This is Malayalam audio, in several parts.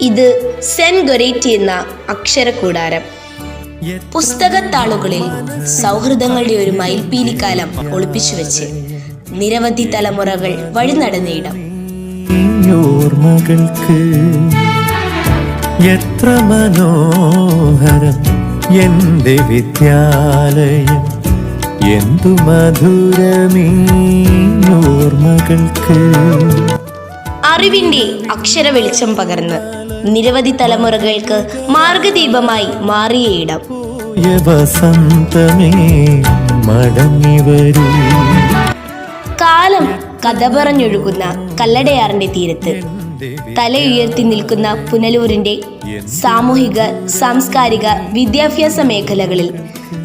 ഇത് സെൻ ഗൊരേറ്റി എന്ന അക്ഷരകൂടാരം പുസ്തകത്താളുകളിൽ സൗഹൃദങ്ങളുടെ ഒരു മയിൽപ്പീലിക്കാലം ഒളിപ്പിച്ചു വെച്ച് നിരവധി തലമുറകൾ വഴി നടന്ന ഇടം. ഓർമ്മകൾക്ക് എത്ര മനോഹരം എന്റെ വിദ്യാലയം. എന്തു മധുരമീ ഓർമ്മകൾക്ക് അറിവിന്റെ അക്ഷര വെളിച്ചം പകർന്ന് നിരവധി തലമുറകൾക്ക് മാർഗദീപമായി മാറിയ ഇടം. കാലം കഥ പറഞ്ഞൊഴുകുന്ന കല്ലടയാറിന്റെ തീരത്ത്. തലയുയർത്തി നിൽക്കുന്ന പുനലൂരിന്റെ സാമൂഹിക സാംസ്കാരിക വിദ്യാഭ്യാസ മേഖലകളിൽ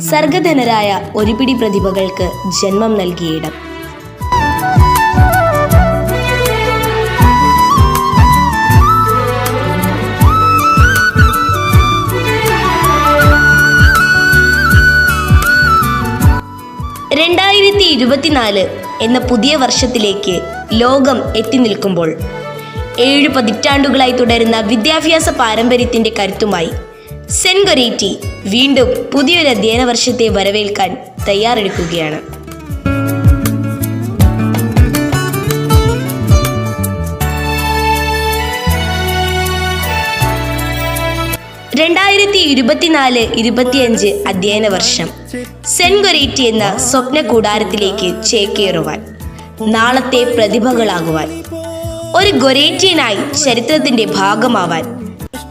സർഗധനരായ ഒരുപിടി പ്രതിഭകൾക്ക് ജന്മം നൽകിയ ഇടം. ഇരുപത്തിനാല് എന്ന പുതിയ വർഷത്തിലേക്ക് ലോകം എത്തി നിൽക്കുമ്പോൾ ഏഴ് പതിറ്റാണ്ടുകളായി തുടരുന്ന വിദ്യാഭ്യാസ പാരമ്പര്യത്തിന്റെ കരുത്തുമായി സെൻഗൊരേറ്റി വീണ്ടും പുതിയൊരു അധ്യയന വർഷത്തെ വരവേൽക്കാൻ തയ്യാറെടുക്കുകയാണ്. രണ്ടായിരത്തി ഇരുപത്തിനാല് ഇരുപത്തിയഞ്ച് അധ്യയന വർഷം സെൻഗൊരേറ്റി എന്ന സ്വപ്ന കൂടാരത്തിലേക്ക് ചേക്കേറുവാൻ നാളത്തെ പ്രതിഭകളാകുവാൻ ഒരു ഗൊരേറ്റിയനായി ചരിത്രത്തിന്റെ ഭാഗമാവാൻ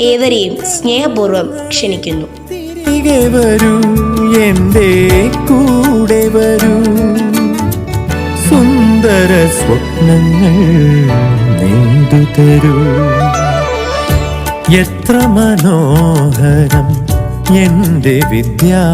ഏവരെയും സ്നേഹപൂർവം ക്ഷണിക്കുന്നു. കൂടെ വരൂ. സുന്ദര സ്വപ്നങ്ങൾ എത്ര മനോഹരം എന്റെ വിദ്യാലയം.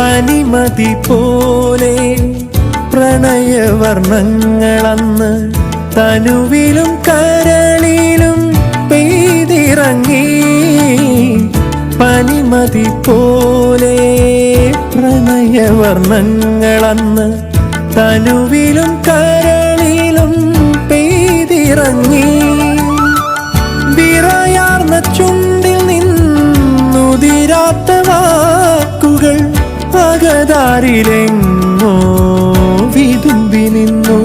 പനിമതി പോലെ പ്രണയവർണങ്ങളന്ന് തനുവിലും കരളിലും പെയ്തിറങ്ങി. പനിമതി പോലെ പ്രണയവർണങ്ങളന്ന് തനുവിലും കരളിലും പെയ്തിറങ്ങി. വിറയാർന്ന ചുണ്ടിൽ നിന്നുതിരാത്തവാ അകതാരിലെങ്ങോ വിതുമ്പി നിന്നു.